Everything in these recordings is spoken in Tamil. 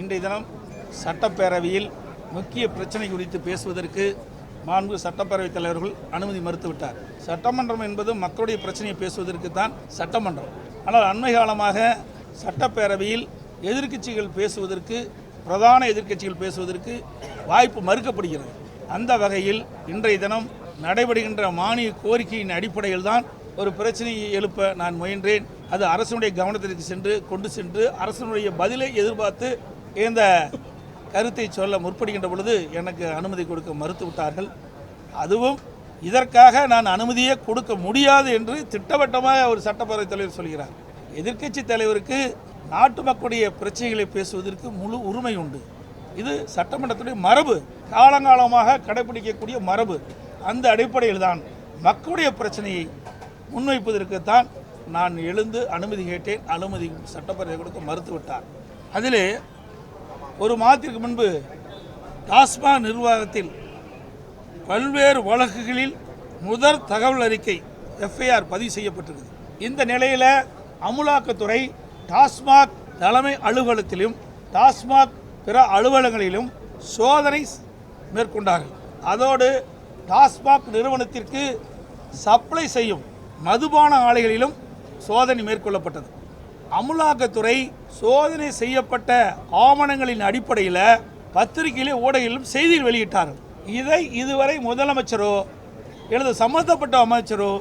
இன்றைய தினம் சட்டப்பேரவையில் முக்கிய பிரச்சனை குறித்து பேசுவதற்கு மாண்பு சட்டப்பேரவைத் தலைவர்கள் அனுமதி மறுத்துவிட்டார். சட்டமன்றம் என்பது மக்களுடைய பிரச்சனையை பேசுவதற்கு தான் சட்டமன்றம். ஆனால் அண்மை காலமாக சட்டப்பேரவையில் எதிர்க்கட்சிகள் பேசுவதற்கு பிரதான எதிர்க்கட்சிகள் பேசுவதற்கு வாய்ப்பு மறுக்கப்படுகிறது. அந்த வகையில் இன்றைய தினம் நடைபெறுகின்ற மானிய கோரிக்கையின் அடிப்படையில் தான் ஒரு பிரச்சனையை எழுப்ப நான் முயன்றேன். அது அரசனுடைய கவனத்திற்கு சென்று கொண்டு சென்று அரசனுடைய பதிலை எதிர்பார்த்து இந்த கருத்தை சொல்ல முற்படுகின்ற பொழுது எனக்கு அனுமதி கொடுக்க மறுத்து விட்டார்கள் அதுவும் இதற்காக நான் அனுமதியே கொடுக்க முடியாது என்று திட்டவட்டமாக ஒரு சட்டப்பேரவைத் தலைவர் சொல்கிறார். எதிர்க்கட்சி தலைவருக்கு நாட்டு மக்களுடைய பிரச்சனைகளை பேசுவதற்கு முழு உரிமை உண்டு. இது சட்டமன்றத்துடைய மரபு. காலங்காலமாக கடைபிடிக்கக்கூடிய மரபு. அந்த அடிப்படையில் தான் மக்களுடைய பிரச்சனையை முன்வைப்பதற்குத்தான் நான் எழுந்து அனுமதி கேட்டேன். அனுமதி சட்டப்பேரவை கொடுக்க மறுத்துவிட்டார். அதிலே ஒரு மாதத்திற்கு முன்பு டாஸ்மாக் நிர்வாகத்தில் பல்வேறு வழக்குகளில் முதற் தகவல் அறிக்கை எஃப்ஐஆர் பதிவு செய்யப்பட்டிருக்குது. இந்த நிலையில் அமுலாக்கத்துறை டாஸ்மாக் தலைமை அலுவலகத்திலும் டாஸ்மாக் பிற அலுவலகங்களிலும் சோதனை மேற்கொண்டார்கள். அதோடு டாஸ்மாக் நிறுவனத்திற்கு சப்ளை செய்யும் மதுபான ஆலைகளிலும் சோதனை மேற்கொள்ளப்பட்டது. அமுலாக்கத்துறை சோதனை செய்யப்பட்ட ஆவணங்களின் அடிப்படையில் பத்திரிகையிலே ஊடகிலும் செய்திகள் வெளியிட்டார்கள். இதை இதுவரை முதலமைச்சரோ எனது சம்பந்தப்பட்ட அமைச்சரோ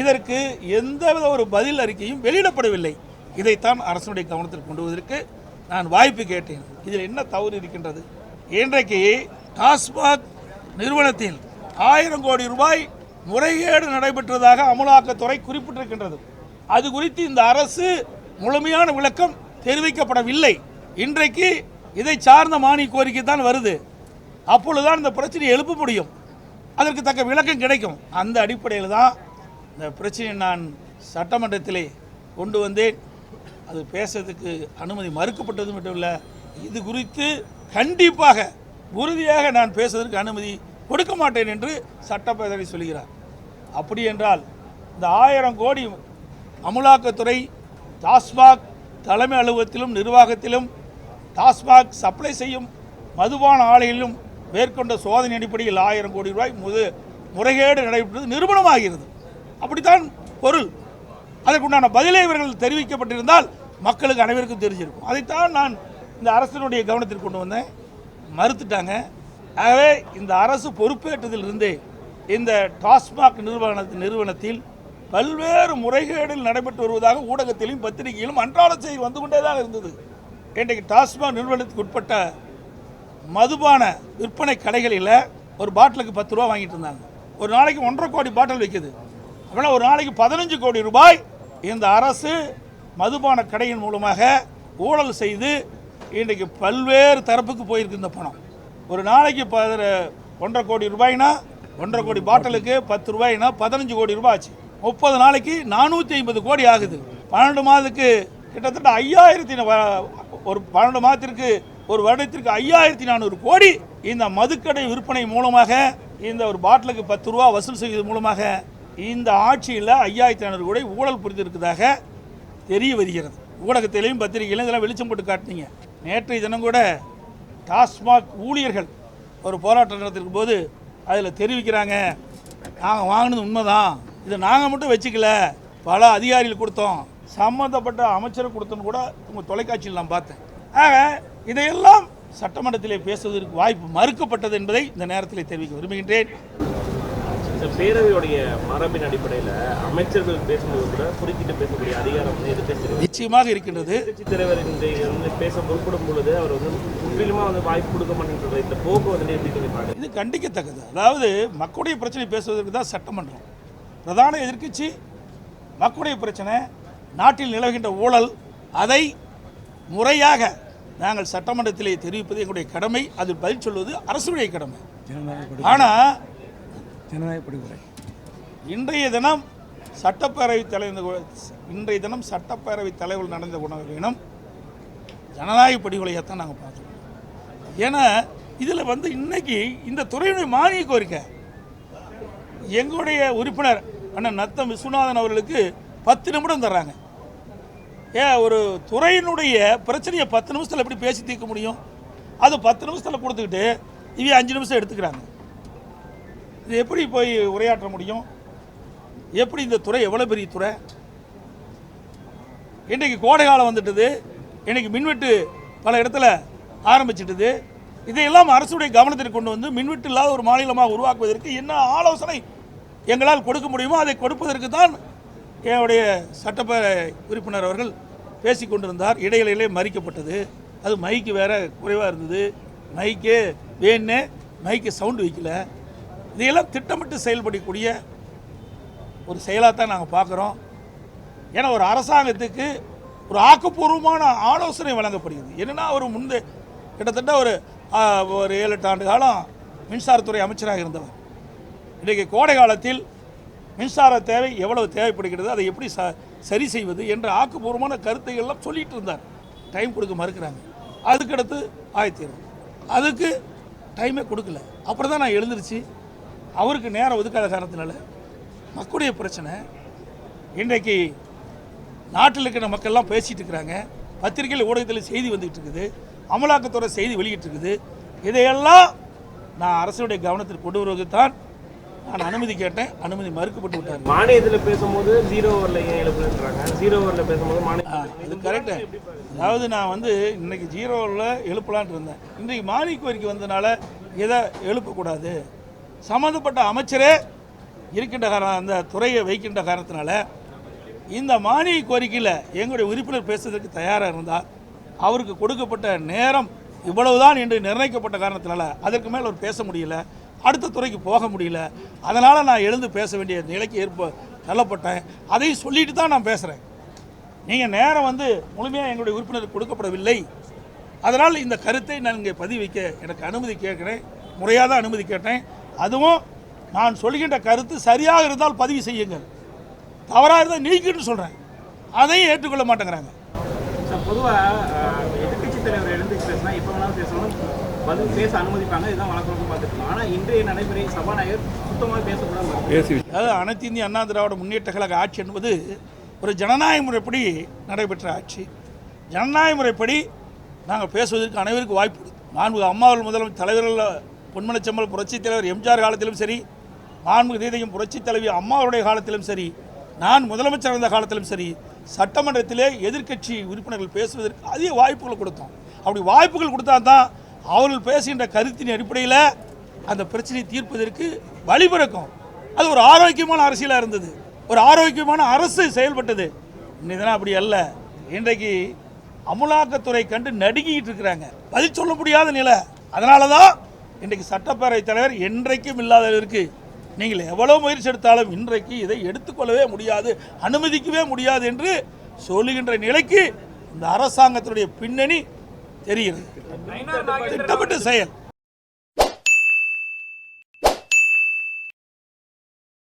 இதற்கு எந்தவித ஒரு பதில் அறிக்கையும் வெளியிடப்படவில்லை. இதைத்தான் அரசனுடைய கவனத்தில் கொண்டு வருவதற்கு நான் வாய்ப்பு கேட்டேன். இதில் என்ன தவறு இருக்கின்றது? இன்றைக்கு டாஸ்மாக் நிறுவனத்தில் ஆயிரம் கோடி ரூபாய் முறைகேடு நடைபெற்றதாக அமலாக்கத்துறை குறிப்பிட்டிருக்கின்றது. அது குறித்து இந்த அரசு முழுமையான விளக்கம் தெரிவிக்கப்படவில்லை. இன்றைக்கு இதை சார்ந்த மானிய கோரிக்கை தான் வருது. அப்பொழுதுதான் இந்த பிரச்சனையை எழுப்ப முடியும். அதற்கு தக்க விளக்கம் கிடைக்கும். அந்த அடிப்படையில் தான் இந்த பிரச்சனையை நான் சட்டமன்றத்திலே கொண்டு வந்தேன். அது பேசுறதுக்கு அனுமதி மறுக்கப்பட்டது மட்டும் இல்லை இது குறித்து கண்டிப்பாக உறுதியாக நான் பேசுவதற்கு அனுமதி கொடுக்க மாட்டேன் என்று சட்டப்பேரவை சொல்கிறார் அப்படி என்றால் இந்த ஆயிரம் கோடி அமலாக்கத்துறை டாஸ்மாக் தலைமை அலுவலகத்திலும் நிர்வாகத்திலும் டாஸ்மாக் சப்ளை செய்யும் மதுபான ஆலைகளிலும் மேற்கொண்ட சோதனை அடிப்படையில் ஆயிரம் கோடி ரூபாய் முது முறைகேடு நடைபெற்றது நிறுவனமாகிறது. அப்படித்தான் பொருள். அதற்குண்டான பதிலை இவர்கள் தெரிவிக்கப்பட்டிருந்தால் மக்களுக்கு அனைவருக்கும் தெரிஞ்சிருக்கும். அதைத்தான் நான் இந்த அரசினுடைய கவனத்திற்கு கொண்டு வந்தேன். மறுத்துட்டாங்க. ஆகவே இந்த அரசு பொறுப்பேற்றதிலிருந்தே இந்த டாஸ்மாக் நிறுவன நிறுவனத்தில் பல்வேறு முறைகேடுகள் நடைபெற்று வருவதாக ஊடகத்திலும் பத்திரிகையிலும் அன்றாட செய்தி வந்து கொண்டே தான் இருந்தது. இன்றைக்கு டாஸ்மாக் நிறுவனத்துக்கு உட்பட்ட மதுபான விற்பனை கடைகளில் ஒரு பாட்டிலுக்கு பத்து ரூபா வாங்கிட்டு இருந்தாங்க. ஒரு நாளைக்கு ஒன்றரை கோடி பாட்டில் விற்குது அப்படின்னா ஒரு நாளைக்கு பதினஞ்சு கோடி ரூபாய் இந்த அரசு மதுபான கடையின் மூலமாக ஊழல் செய்து இன்றைக்கு பல்வேறு தரப்புக்கு போயிருக்கு இந்த பணம். ஒரு நாளைக்கு பத ஒன்றரை கோடி ரூபாய்னா ஒன்றரை கோடி பாட்டிலுக்கு பத்து ரூபாய்னா பதினஞ்சு கோடி ரூபாய் ஆச்சு. முப்பது நாளைக்கு நானூற்றி ஐம்பது கோடி ஆகுது. பன்னெண்டு மாதத்துக்கு கிட்டத்தட்ட ஐயாயிரத்தி ந- ஒரு பன்னெண்டு மாதத்திற்கு ஒரு வருடத்திற்கு ஐயாயிரத்தி நானூறு கோடி இந்த மதுக்கடை விற்பனை மூலமாக இந்த ஒரு பாட்டிலுக்கு பத்து ரூபா வசூல் செய்வது மூலமாக இந்த ஆட்சியில் ஐயாயிரத்தி நானூறு கோடி ஊழல் புரிந்திருக்கிறதாக தெரிய வருகிறது. ஊடகத்திலையும் பத்திரிகையிலும் இதெல்லாம் வெளிச்சம் போட்டு காட்டினீங்க. நேற்றைய தினம் கூட டாஸ்மாக் ஊழியர்கள் ஒரு போராட்டம் நடத்திருக்கும் போது அதில் தெரிவிக்கிறாங்க. நாங்கள் வாங்கினது உண்மைதான். இதை நாங்கள் மட்டும் வச்சுக்கல பல அதிகாரிகள் கொடுத்தோம். சம்மந்தப்பட்ட அமைச்சர் கொடுத்தோன்னு கூட உங்கள் தொலைக்காட்சியில் நான் பார்த்தேன். ஆக இதையெல்லாம் சட்டமன்றத்திலே பேசுவதற்கு வாய்ப்பு மறுக்கப்பட்டது என்பதை இந்த நேரத்தில் தெரிவிக்க விரும்புகின்றேன். இந்த பேரவையுடைய மரபின் அடிப்படையில் அமைச்சர்கள் பேசும்போது கூட குறுக்கிட்டு பேசக்கூடிய அதிகாரம் வந்து எது பேசுறது நிச்சயமாக இருக்கின்றது. எதிர்க்கட்சி தலைவர் வந்து பேச முற்படும் பொழுது அவர் வந்து முற்றிலுமா வந்து வாய்ப்பு கொடுக்க மாட்டேங்கிறது இந்த போக்கு வந்து எப்படி இது கண்டிக்கத்தக்கது. அதாவது மக்களுடைய பிரச்சனை பேசுவதற்கு தான் சட்டமன்றம். பிரதான எதிர்க்கட்சி மக்களுடைய பிரச்சனை நாட்டில் நிலவுகின்ற ஊழல் அதை முறையாக நாங்கள் சட்டமன்றத்திலே தெரிவிப்பது எங்களுடைய கடமை. அது பதில் சொல்வது அரசுடைய கடமை. ஆனால் ஜனநாயக படுகொலை இன்றைய தினம் சட்டப்பேரவை தலைவர் இன்றைய தினம் சட்டப்பேரவை தலைவர் நடந்த உணவினம் ஜனநாயக படுகொலையைத்தான் நாங்கள் பார்த்தோம் ஏன்னா இதில் வந்து இன்னைக்கு இந்த துறையினுடைய மானிய கோரிக்கை எங்களுடைய உறுப்பினர் அண்ணன் நத்தம் விஸ்வநாதன் அவர்களுக்கு பத்து நிமிடம் தர்றாங்க. ஏன் ஒரு துறையினுடைய பிரச்சனையை பத்து நிமிஷத்தில் எப்படி பேசி தீர்க்க முடியும்? அது பத்து நிமிஷத்தில் கொடுத்துக்கிட்டு இவங்க அஞ்சு நிமிஷம் எடுத்துக்கிறாங்க. இது எப்படி போய் உரையாற்ற முடியும்? எப்படி இந்த துறை எவ்வளோ பெரிய துறை? இன்றைக்கு கோடை காலம் வந்துட்டுது. இன்னைக்கு மின்வெட்டு பல இடத்துல ஆரம்பிச்சிட்டுது. இதையெல்லாம் அரசுடைய கவனத்திற்கு கொண்டு வந்து மின்வெட்டு இல்லாத ஒரு மாநிலமாக உருவாக்குவதற்கு என்ன ஆலோசனை எங்களால் கொடுக்க முடியுமோ அதை கொடுப்பதற்கு தான் என்னுடைய சட்டப்பேரவை உறுப்பினர் அவர்கள் பேசி கொண்டிருந்தார். இடையிலே மறிக்கப்பட்டது. அது மைக்கு வேற குறைவாக இருந்தது. மைக்கு வேணு மைக்கு சவுண்டு வைக்கல. இதையெல்லாம் திட்டமிட்டு செயல்படக்கூடிய ஒரு செயலாக தான் நாங்கள் பார்க்குறோம். ஏன்னா ஒரு அரசாங்கத்துக்கு ஒரு ஆக்கப்பூர்வமான ஆலோசனை வழங்கப்படுகிறது. என்னன்னா ஒரு முன்பு கிட்டத்தட்ட ஒரு ஒரு ஏழு எட்டு ஆண்டு காலம் மின்சாரத்துறை அமைச்சராக இருந்தவர். இன்றைக்கு கோடை காலத்தில் மின்சார தேவை எவ்வளவு தேவைப்படுகிறது அதை எப்படி ச சரி செய்வது என்ற ஆக்கப்பூர்வமான கருத்தை எல்லாம் சொல்லிட்டு இருந்தார். டைம் கொடுக்க மறுக்கிறாங்க. அதுக்கடுத்து ஆயத்தீர்வு அதுக்கு டைமே கொடுக்கல. அப்புறம் தான் நான் எழுந்திருச்சு. அவருக்கு நேரம் ஒதுக்காத காரணத்தினால மக்களுடைய பிரச்சனை. இன்றைக்கு நாட்டில் இருக்கிற மக்கள்லாம் பேசிகிட்டு இருக்கிறாங்க. பத்திரிகையில் ஊடகத்தில் செய்தி வந்துகிட்டு இருக்குது. அமலாக்கத்துறை செய்தி வெளியிட்டு இருக்குது. இதையெல்லாம் நான் அரசுடைய கவனத்திற்கு கொண்டு வருவதற்கு தான் நான் அனுமதி கேட்டேன். அனுமதி மறுக்கப்பட்டு விட்டார். மானியத்தில் பேசும்போது ஜீரோ ஓவரில் ஏன் எழுப்புன்றாங்க ஜீரோ ஓவரில் பேசும்போது மானியம் அது கரெக்டு அதாவது நான் வந்து இன்னைக்கு ஜீரோவில் எழுப்பலான்ட்டு இருந்தேன். இன்றைக்கு மானிய கோரிக்கை வந்தனால இதை எழுப்பக்கூடாது? சம்மந்தப்பட்ட அமைச்சரே இருக்கின்ற காரணம் அந்த துறையை வைக்கின்ற காரணத்தினால இந்த மானிய கோரிக்கையில் எங்களுடைய உறுப்பினர் பேசுவதற்கு தயாராக இருந்தால் அவருக்கு கொடுக்கப்பட்ட நேரம் இவ்வளவுதான் என்று நிர்ணயிக்கப்பட்ட காரணத்தினால அதற்கு மேல் அவர் பேச முடியல அடுத்த துறைக்கு போக முடியல. அதனால் நான் எழுந்து பேச வேண்டிய நிலைக்கு ஏற்ப தள்ளப்பட்டேன். அதையும் சொல்லிட்டு தான் நான் பேசுகிறேன் நீங்கள் நேரம் வந்து முழுமையாக எங்களுடைய உறுப்பினருக்கு கொடுக்கப்படவில்லை. அதனால் இந்த கருத்தை நான் இங்கே பதிவிக்க எனக்கு அனுமதி கேட்குறேன். முறையாக தான் அனுமதி கேட்டேன். அதுவும் நான் சொல்கின்ற கருத்து சரியாக இருந்தால் பதிவு செய்யுங்கள். தவறாக இருந்தால் நீக்கிட்டு சொல்கிறேன் அதையும் ஏற்றுக்கொள்ள மாட்டேங்கிறாங்க. பொதுவாக எதிர்கட்சி தலைவர் எழுந்து பேசினா எப்போ வேணாலும் பேசணும் பதில் பேச அனுமதிப்பாங்க. இதுதான் வழக்கம் பார்த்துருக்கோம் ஆனால் இன்றைய நடைமுறை சபாநாயகர் சுத்தமாக பேசக்கூடாது. பேசி அதாவது அனைத்து இந்திய அண்ணா திராவிட முன்னேற்ற கழக ஆட்சி என்பது ஒரு ஜனநாயக முறைப்படி நடைபெற்ற ஆட்சி. ஜனநாயக முறைப்படி நாங்கள் பேசுவதற்கு அனைவருக்கும் வாய்ப்பு நான்கு அம்மாவர்கள் முதலமைச்சர் தலைவர்கள் பொன்மனச்செம்மல் புரட்சித் தலைவர் எம்ஜிஆர் காலத்திலும் சரி நான்கு தேதியும் புரட்சித் தலைவி அம்மாவருடைய காலத்திலும் சரி நான் முதலமைச்சர் இருந்த காலத்திலும் சரி சட்டமன்றத்திலே எதிர்க்கட்சி உறுப்பினர்கள் பேசுவதற்கு அதிக வாய்ப்புகள் கொடுத்தோம். அப்படி வாய்ப்புகள் கொடுத்தா தான் அவர்கள் பேசுகின்ற கருத்தின் அடிப்படையில் அந்த பிரச்சனையை தீர்ப்பதற்கு வழிபிறக்கும் அது ஒரு ஆரோக்கியமான அரசியலாக இருந்தது. ஒரு ஆரோக்கியமான அரசு செயல்பட்டது. இன்னைக்கு அப்படி அல்ல. இன்றைக்கு அமலாக்கத்துறை கண்டு நடுங்கிட்டு இருக்கிறாங்க. பதில் சொல்ல முடியாத நிலை. அதனால தான் இன்றைக்கு சட்டப்பேரவைத் தலைவர் என்றைக்கும் இல்லாதவருக்கு நீங்கள் எவ்வளோ முயற்சி எடுத்தாலும் இன்றைக்கு இதை எடுத்துக்கொள்ளவே முடியாது அனுமதிக்கவே முடியாது என்று சொல்லுகின்ற நிலைக்கு இந்த அரசாங்கத்தினுடைய பின்னணி தெரிகிறது திட்டமிட்ட செயல்